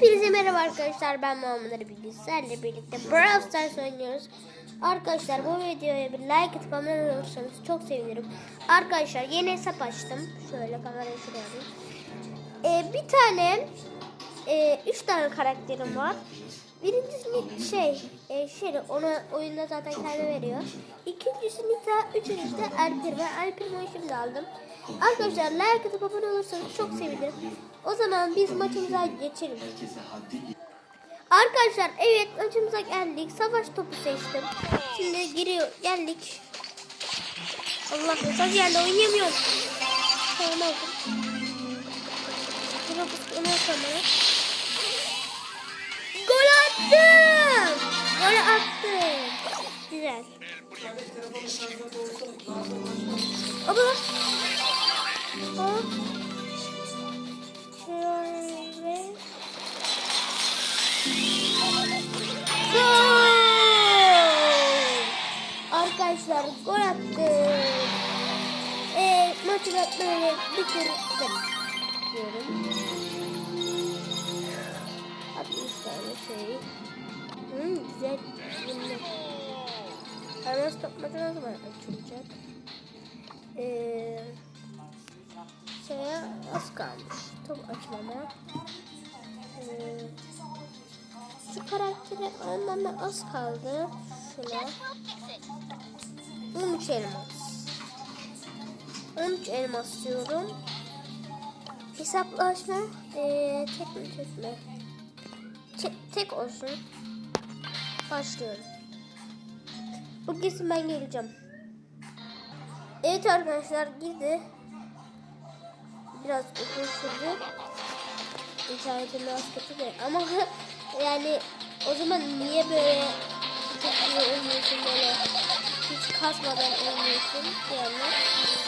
Hepinize merhaba arkadaşlar. Ben Muhammed Bilgisayar'la birlikte Brawl Stars oynuyoruz. Arkadaşlar bu videoya bir like atıp abone olursanız çok sevinirim. Arkadaşlar yeni hesap açtım. Şöyle kamerayı şuraya. Ee, bir tane, e, üç tane karakterim var. Birincisi şey, e, şey onu oyunda zaten kendi veriyor. İkincisi Nita, üçüncüsü de Alper. Ben Alper'i şimdi aldım. Arkadaşlar like atıp abone olursanız çok sevinirim. O zaman biz maçımıza geçelim. Arkadaşlar evet maçımıza geldik. Savaş topu seçtim. Şimdi giriyor geldik. Allah mesaj geldi oynayamıyorum. Tamam onu sana. Gol attım. Gol attım. Güzel. Ama Hop. Şöyle. Arkadaşlar gol attım. Ee, maçı böyle bitirdim. Diyorum. Şey. Hmm, güzel. Güzel. Hermes topmaca ne zaman açılacak? Eee şeye az kalmış. Top açmama. Ee, şu karakteri almama az kaldı. Şuna. 13 elmas. 13 elmas diyorum. Hesaplaşma ee, tek mi tek olsun. Başlıyorum. Bu kesin ben geleceğim. Evet arkadaşlar girdi biraz uzun sürdü. İnternetim biraz kötü de ama yani o zaman niye böyle çok iyi oynuyorsun böyle hiç kasmadan oynuyorsun yani.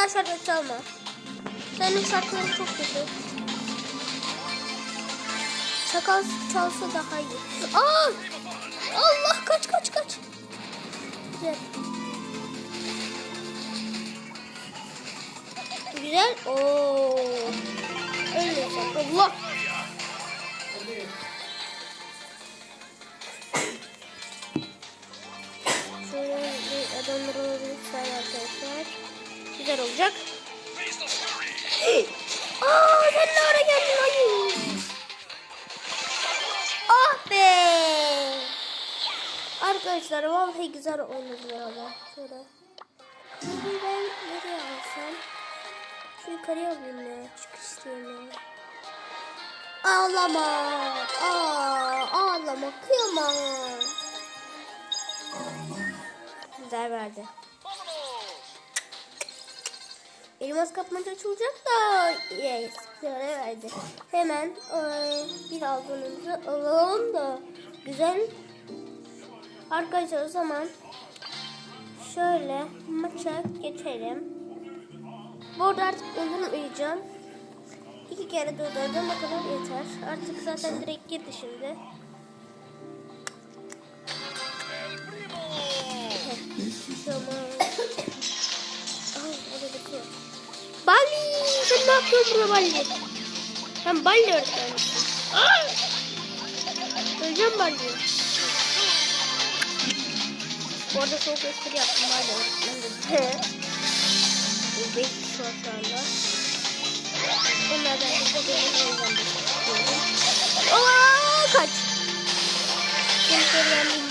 Daha şarkı çalma. Senin şarkıların çok kötü. Çakal çalsa daha iyi. Aa! Allah kaç kaç kaç. Güzel. Güzel. Oo. Öyle Allah. Aa, sen ne ara geldin? Hayır. Ah be! Arkadaşlar vallahi güzel oynadılar ama. Şöyle. Şimdi ben nereye alsam? Şu yukarıya alayım ya. Çık istiyorum ya. Ağlama. Aa, ağlama. Kıyamam. Güzel verdi. Elmas kapmaca açılacak da yes, verdi. Hemen e, bir aldığınızı alalım da güzel. Arkadaşlar o zaman şöyle maça geçelim. Bu arada artık uyuyacağım. İki kere durdurdum o kadar yeter. Artık zaten direkt girdi şimdi. Tamam. Ah, orada bitiyor. Bali! Sen ne yapıyorsun burada Bali? Sen Bali öğretmenisin. Aa! Öleceğim Bali. Bu arada soğuk espri yaptım Bali öğretmenim. Bu beş kişi var şu anda. Onlardan bir de benim öleceğim. Aa, kaç. Seni soruyorum.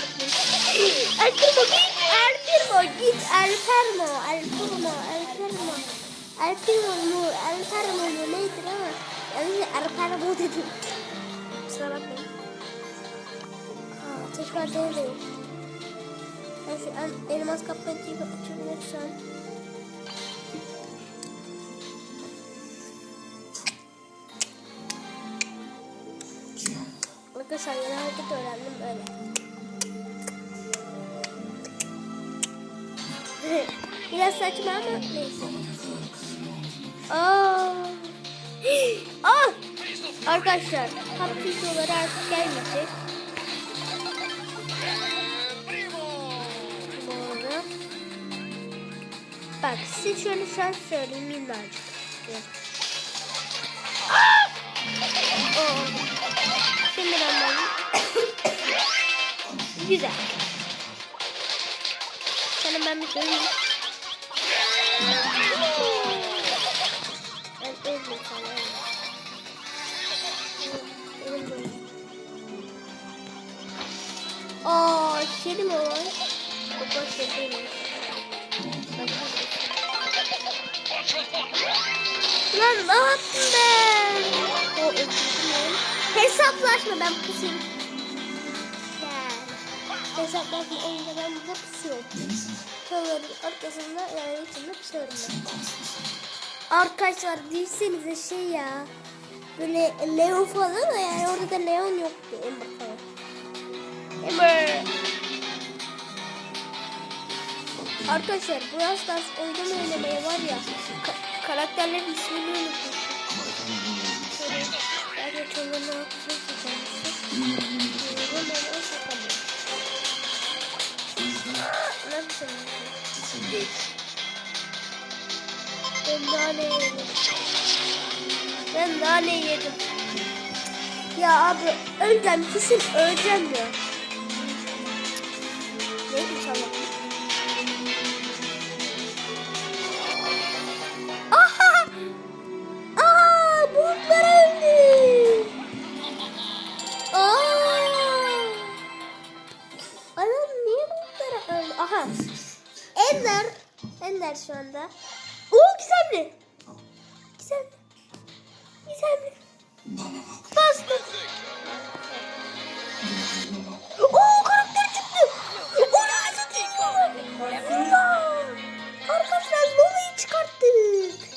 El Primo git, El Primo git, El Primo, El El. El Primo mu, El Primo mu neydi ama yani El Primo dedim. Kusura bakmayın. Aa, tekrar denedim. Ben şu an elmas kapatıyı açabilirsem. Arkadaşlar yeni hareket öğrendim böyle. Biraz saçma ama neyse. Aa. ah! Arkadaşlar hapis olarak artık gelmeyecek. Doğru. Bak siz şöyle sen söyleyin minnacık. Şimdi ben Güzel. Sana ben bir şey söyleyeyim. Aa, kedi mi var? Baba kediymiş. Lan ne yaptım ben? O öldürdüm. Hesaplaşma ben pusayım. Gel. Hesaplaşma oyunda ben burada pusuyorum. Kameranın arkasında yani içinde pusuyorum ben. Arkadaşlar değilsenize şey ya. Böyle Leon falan da yani orada da Leon yoktu. Ember falan. Ember. Arkadaşlar Brawl Stars oyunu oynamaya var ya ka- karakterlerin ismini unutmuşum. Şöyle o sakamıyor. Ne yapacağım? Ben nane yedim. Ben nane yedim. Ya abi öleceğim kesin öleceğim ya. Neydi tamam. Ender şu anda. Oo gizemli. Gizemli. Gizemli. Bastı. Oo karakter çıktı. Oo Allah. Arkadaşlar Lola'yı çıkarttık.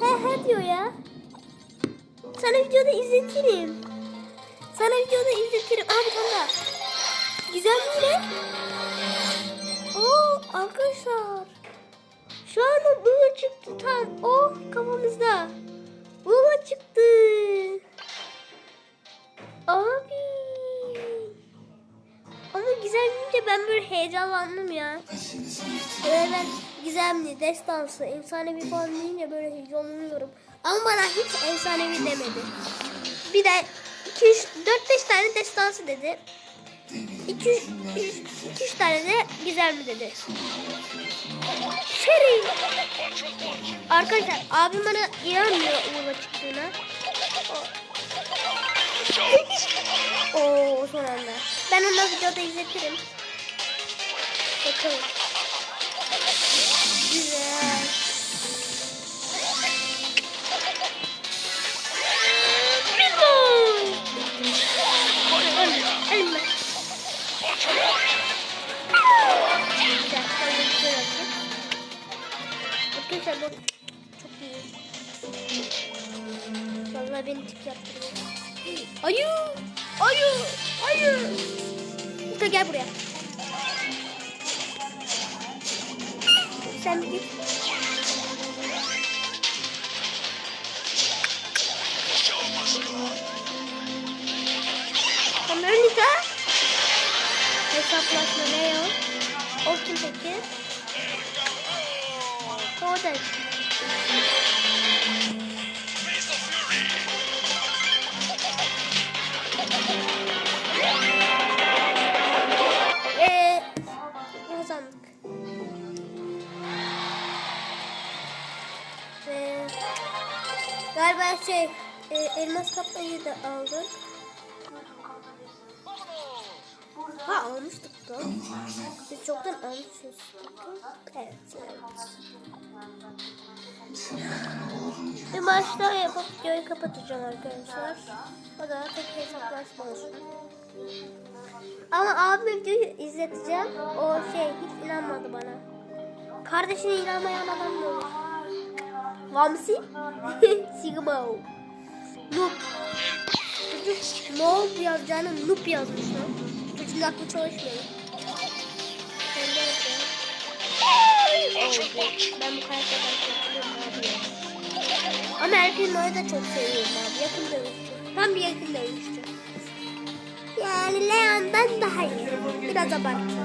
He he diyor ya. Sana videoda izletirim. Sana videoda izletirim. Abi tane Güzel mi? Oo arkadaşlar. Şu anda Lula çıktı tam. O kafamızda. Lula çıktı. Abi. Ama gizemli ben böyle heyecanlandım ya. Böyle ben gizemli, destansı, efsanevi falan deyince böyle heyecanlanıyorum. Ama bana hiç efsanevi demedi. Bir de 2 3 4 5 tane destansı dedi. 2 3 2 3 tane de gizemli dedi. Seri. Arkadaşlar abim bana inanmıyor yola çıktığına. Oo son anda. Ben ona videoda izletirim. Bakalım. Güzel. Arkadaşlar bu çok iyi. Vallahi beni tip yaptırıyor. Ayı! Ayı! Ayı! Usta gel buraya. Sen git. Hesaplaşma ne o? O kim peki? O da. Eee kazandık. Ve galiba şey e, elmas kaplayı da aldık. Ha almıştık da. Biz çoktan almışız. Evet. Bir maç yapıp videoyu kapatacağım arkadaşlar. O da tek hesaplaşma. Ama abime videoyu izleteceğim. O şey hiç inanmadı bana. Kardeşine inanmayan adam mı olur? Vamsi? Sigma. Noob. Çocuk noob yazacağını noob yazmış lan. Çocuğun aklı çalışmıyor. Ben bu karakterden korkuyorum abi. Ama Erkin Noy'u da çok seviyorum abi. Yakın dövüşçü. Tam bir yakın dövüşçü. Yani Leon'dan daha iyi. Biraz abartı.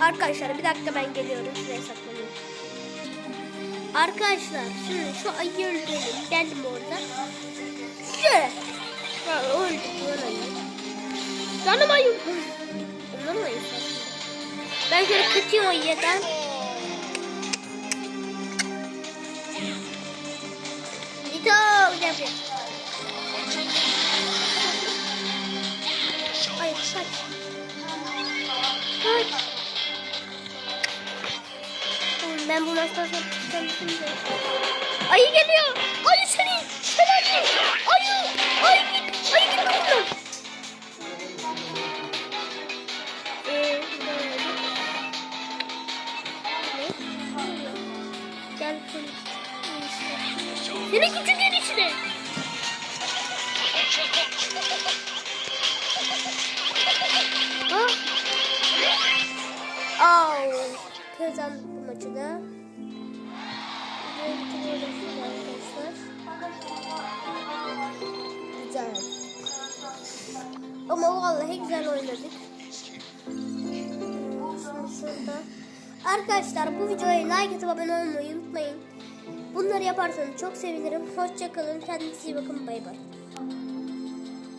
Arkadaşlar bir dakika ben geliyorum. Şuraya saklanıyorum. Arkadaşlar şimdi şu ayı öldürelim. Geldim orada. Şöyle. Ha, öldü. Lan ayı. Canım ayı. Onlar mı ayı aslında? Ben şöyle kaçayım ayıdan. Nito gel buraya. Ay kaç. Kaç. Ben bu maçtan sonra çıkamışım da. Ayı geliyor. Ayı seni. Sen ayı. Ayı. Ayı Seni küçük enişte. Au. Kazandık bu maçı da. Güzel. Ama vallahi güzel oynadık. Arkadaşlar bu videoya like atıp abone olmayı unutmayın. Bunları yaparsanız çok sevinirim. Hoşçakalın. Kendinize iyi bakın. Bay bay.